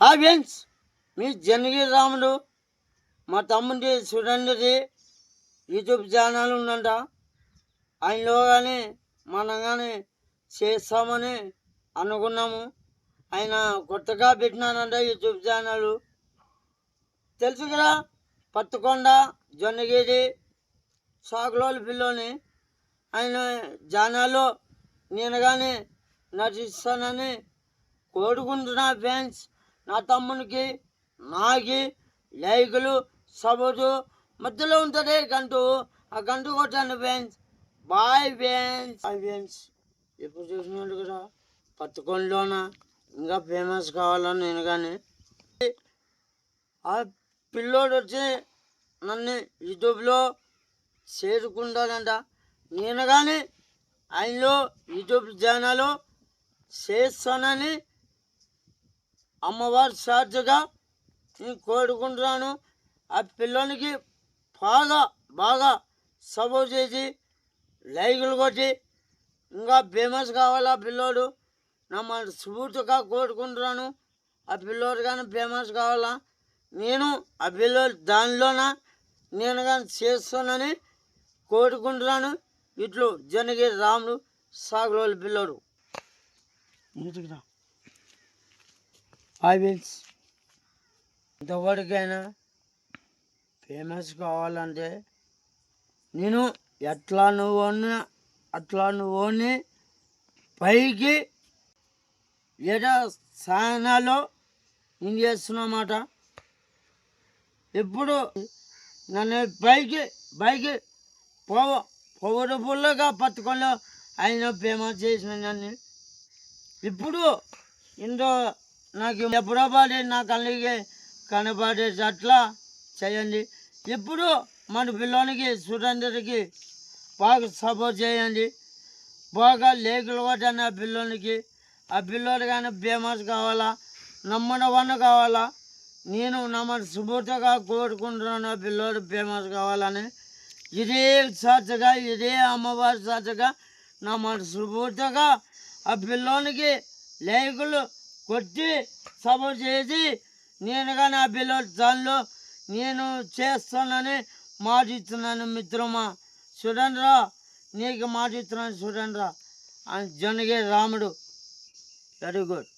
ఆ ఫ్రెండ్స్ మీ జనగిరి రాముడు మా తమ్ముడి చూడండి యూట్యూబ్ ఛానల్ ఉందంట. ఆయనలో కానీ మనం కానీ చేస్తామని అనుకున్నాము. ఆయన కొత్తగా పెట్టినానంట యూట్యూబ్ ఛానల్. తెలుసు కదా పత్తుకొండ జొన్నగిరి సాగులోలు పిల్లోని ఆయన ఛానల్లో నేను కానీ నటిస్తానని కోరుకుంటున్నా ఫ్యాన్స్ నా తమ్మునికి నాకి లైకులు సపోర్టు మధ్యలో ఉంటుంది గంటు. ఆ గంటు కొట్టాను friends. Bye friends. Bye friends. ఎప్పుడు చూసినట్టు కూడా పత్తుకొండలోన ఇంకా ఫేమస్ కావాలని నేను కానీ. ఆ పిల్లోడు వచ్చి నన్ను యూట్యూబ్లో చేరుకుంటాడంట. నేను కానీ ఆయనలో యూట్యూబ్ ఛానల్ చేస్తానని అమ్మవారి సాధ్యగా నేను కోరుకుంటున్నాను. ఆ పిల్లోనికి బాగా బాగా సపోర్ట్ చేసి లైకులు కొట్టి ఇంకా ఫేమస్ కావాలా పిల్లోడు. నా మన స్ఫూర్తిగా కోరుకుంటున్నాను. ఆ పిల్లోడు కానీ ఫేమస్ కావాలా? నేను ఆ పిల్లోడు దానిలోన? నేను కానీ చేస్తానని కోరుకుంటున్నాను. ఇట్లు జనగిరి రాముడు సాగులోని పిల్లోడు. ముందుకురా ఎంతవరకైనా ఫేమస్ కావాలంటే నేను ఎట్లా నువ్వు అట్లా నువ్వు పైకి ఏదో స్థానాల్లో నేను చేస్తున్నమాట ఎప్పుడు నన్ను పైకి పైకి పోవ పొగరు పుల్లగా పట్టుకొని ఆయన ఫేమస్ చేసిన నన్ను. ఇప్పుడు ఇందో నాకు ఎప్పుడో పాడే నా కళ్ళకి కనపడేటట్లా చేయండి. ఇప్పుడు మన పిల్లోనికి సురేందర్కి బాగా సపోర్ట్ చేయండి. బాగా లేకులు కొట్టండి ఆ పిల్లోనికి. ఆ పిల్లోడు కానీ ఫేమస్ కావాలా? నమ్మడ వన్ కావాలా? నేను నమ్మ సుమూర్తగా కోరుకుంటున్నాను ఆ పిల్లోడు ఫేమస్ కావాలని. ఇదే సాధ్యగా ఇదే అమ్మవారి సాధ్యగా నా మన సుబూర్తగా ఆ పిల్లోనికి లేకులు కొట్టి సపోర్ట్ చేసి నేనుగా నా పిల్లల పిల్లోడి దానిలో నేను చేస్తానని మాట ఇస్తున్నాను మిత్రమా. చూడండిరా నీకు మాట ఇస్తున్నాను చూడండిరా. అని జనగే రాముడు వెరీ గుడ్